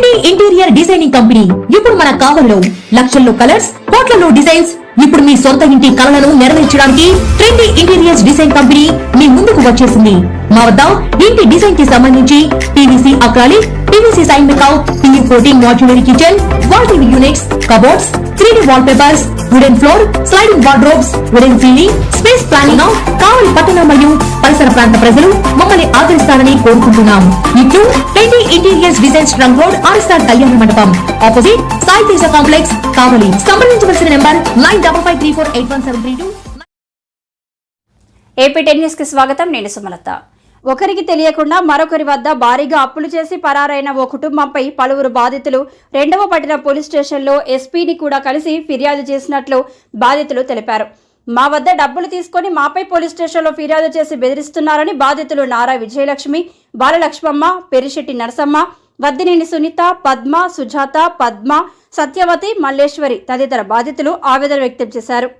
Trendy interior designing company ఇప్పుడు మన కావల్లో లక్షల్లో కలర్స్ కోట్లలో డిజైన్స్. ఇప్పుడు మీ సొంత ఇంటి కలలను నెరవేర్చడానికి ట్రెండీ ఇంటీరియర్స్ డిజైన్ కంపెనీ మీ వచ్చేసింది మా వద్ద ఇంటి డిజైన్కి సంబంధించి? PVC acrylic PVC sign make out PU coating modular kitchen wall TV units cupboards three D wallpapers wooden floor sliding wardrobes wooden ceiling space planning Kavali పట్టణ మరియు పరిసర ప్రాంత ప్రజలు మమ్మల్ని ఆదరిస్తారని కోరుకుంటున్నాం. ఇట్లు twenty interiors design trunk road RSR Kalyana Mandapam. Opposite Sai Teja complex Kavali. సంప్రదించవలసిన number nine double five three four eight one seven three two AP ten న్యూస్కి స్వాగతం నేను సుమలత. ఒకరికి తెలియకుండా మరొకరి వద్ద భారీగా అప్పులు చేసి పరారైన ఓ కుటుంబంపై పలువురు బాధితులు రెండవ పట్టణ పోలీస్ స్టేషన్లో ఎస్పీని కూడా కలిసి ఫిర్యాదు చేసినట్లు బాధితులు తెలిపారు. మా వద్ద డబ్బులు తీసుకొని మాపై పోలీస్ స్టేషన్లో ఫిర్యాదు చేసి బెదిరిస్తున్నారని బాధితులు నారా విజయలక్ష్మి బాలలక్ష్మమ్మ పెరిశెట్టి నరసమ్మ వద్దినేని సునీత పద్మ సుజాత పద్మ సత్యవతి మల్లేశ్వరి తదితర బాధితులు ఆవేదన వ్యక్తం చేశారు.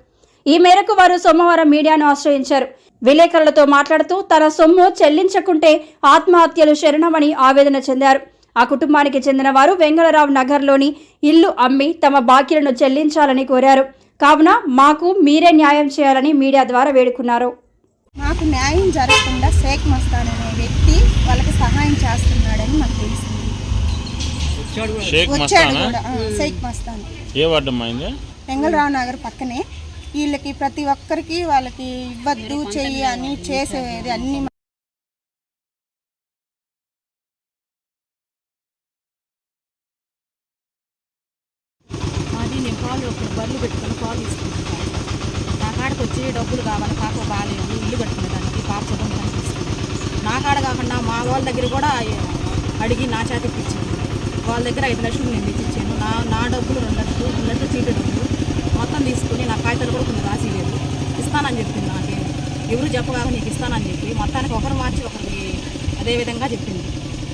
ఈ మేరకు వారు సోమవారం మీడియాను ఆశ్రయించారు. విలేకరులతో మాట్లాడుతూ తన సొమ్ము చెల్లించకుంటే ఆత్మహత్యలు శరణమని ఆవేదన చెందారు. ఆ కుటుంబానికి చెందిన వారు వెంగళరావు నగర్లోని ఇల్లు అమ్మి తమ బాకీలను చెల్లించాలని కోరారు. కావున మాకు మీరే న్యాయం చేయాలని మీడియా ద్వారా వేడుకున్నారు. మాకు న్యాయం జరగకుండా షేక్ మస్తాన్ అనే వ్యక్తి వాళ్ళకి సహాయం చేస్తున్నాడని మాకు తెలిసింది. షేక్ మస్తానా? ఏ వార్డు వెంగళరావు నగర్ పక్కనే వీళ్ళకి ప్రతి ఒక్కరికి వాళ్ళకి ఇవ్వద్దు చెయ్యి అని చేసేది అన్ని మాది నేను పాలు ఒక బర్రెలు పెట్టుకొని పాలు తీసుకుంటాను నా కాడకి వచ్చి డబ్బులు కావాలి పాప బాగాలేదు ఇల్లు కట్టుకునేదానికి పాప చదువు కనిపిస్తుంది. నా కాడ కాకుండా మా వాళ్ళ దగ్గర కూడా అడిగి నా చేతికి ఇప్పించాను వాళ్ళ దగ్గర ఐదు లక్షలు నేను తెచ్చిచ్చాను. నా నా డబ్బులు రెండు లక్షలు రెండు లక్షలు చీటీ డబ్బులు తీసుకుని నా కాగితాలు కూడా కొన్ని రాసి లేదు ఇస్తానని చెప్పింది నాకే. ఎవరు చెప్పగాక నీకు ఇస్తానని చెప్పి మొత్తానికి ఒకరు మార్చి ఒకరికి అదే విధంగా చెప్పింది.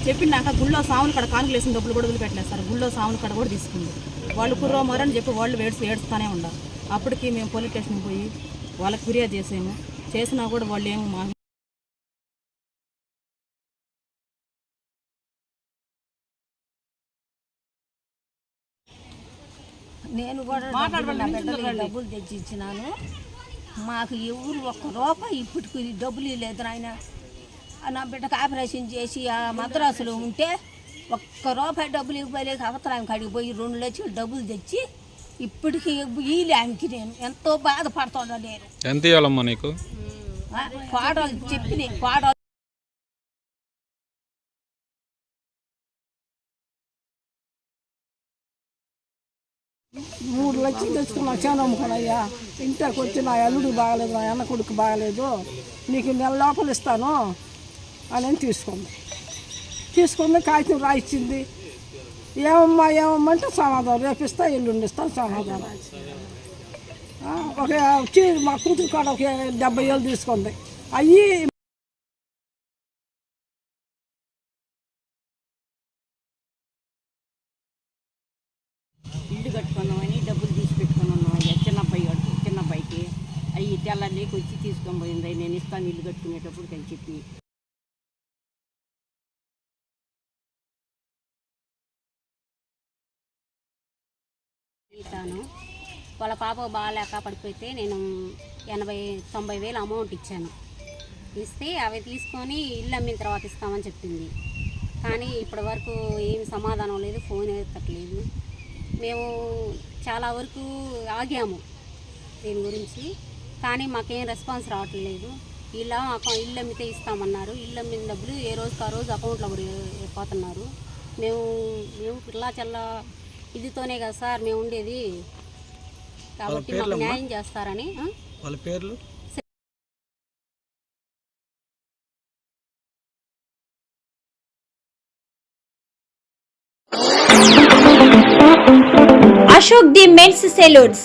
చెప్పినాక గుళ్ళో సాములు కడ కానుకలు వేసిన డబ్బులు కూడా వదిలిపెట్టలేదు సార్. గుళ్ళో సాములు కడ కూడా తీసుకుంది. వాళ్ళు కుర్రో మరని చెప్పి వాళ్ళు ఏడ్చి ఏడుస్తూనే ఉన్నారు అప్పటికి మేము పోలీస్ స్టేషన్కి పోయి వాళ్ళకి ఫిర్యాదు చేసాము. చేసినా కూడా వాళ్ళు ఏమో నేను కూడా డబ్బులు తెచ్చి ఇచ్చినాను మాకు ఎవరు ఒక్క రూపాయి ఇప్పటికి డబ్బులు లేదు నాయన. నా బిడ్డకు ఆపరేషన్ చేసి ఆ మద్రాసులో ఉంటే ఒక్క రూపాయి డబ్బులు ఇవ్వలేక అవతరాయం కాడికి పోయి రెండు లక్షలు డబ్బులు తెచ్చి ఇప్పటికి ఈ ఆమెకి నేను ఎంతో బాధపడుతున్నా నేను. ఎంత ఇవ్వాలమ్మా నీకు? కోడలు చెప్పినాయి. కోడలు మూడు లక్షలు తెచ్చుకున్నా చేను అమ్ముకున్నాయ్యా. ఇంటికి వచ్చి నా అల్లుడు బాగలేదు నా అన్న కొడుకు బాగలేదు. నీకు నెల లోపల ఇస్తాను అని తీసుకుంది. తీసుకుంది కాగితం రాయిచ్చింది. ఏమమ్మా ఏమమ్మా అంటే సమాధానం. రేపిస్తా ఎల్లుండి ఇస్తాను సమాధానం. ఒక మా కూతురు కాడ ఒక డెబ్బై ఏళ్ళు తీసుకుంది. అయ్యి అవి తెల్లారికి వచ్చి తీసుకొని పోయింది. నేను ఇస్తాను ఇల్లు కట్టుకునేటప్పుడు అని చెప్పి. ఇస్తాను. వాళ్ళ పాప బాగాలేక పడిపోతే నేను ఎనభై తొంభై వేలు అమౌంట్ ఇచ్చాను. ఇస్తే అవి తీసుకొని ఇల్లు అమ్మిన తర్వాత ఇస్తామని చెప్పింది. కానీ ఇప్పటి వరకు ఏమి సమాధానం లేదు ఫోన్ ఎత్తట్లేదు. మేము చాలా వరకు ఆగాము దీని గురించి. కానీ మాకేం రెస్పాన్స్ రావట్లేదు. ఇలా అకౌ- ఇల్లు అమ్మితే ఇస్తామన్నారు. ఇల్లు అమ్మిన డబ్బులు ఏ రోజుకి ఆ రోజు అకౌంట్లో కూడా పోతున్నారు. మేము మేము పిల్ల చల్ల ఇదితోనే కదా సార్ మేము ఉండేది. కాబట్టి మాకు న్యాయం చేస్తారని? వాళ్ళ పేర్లు? Ashok the men's saloons.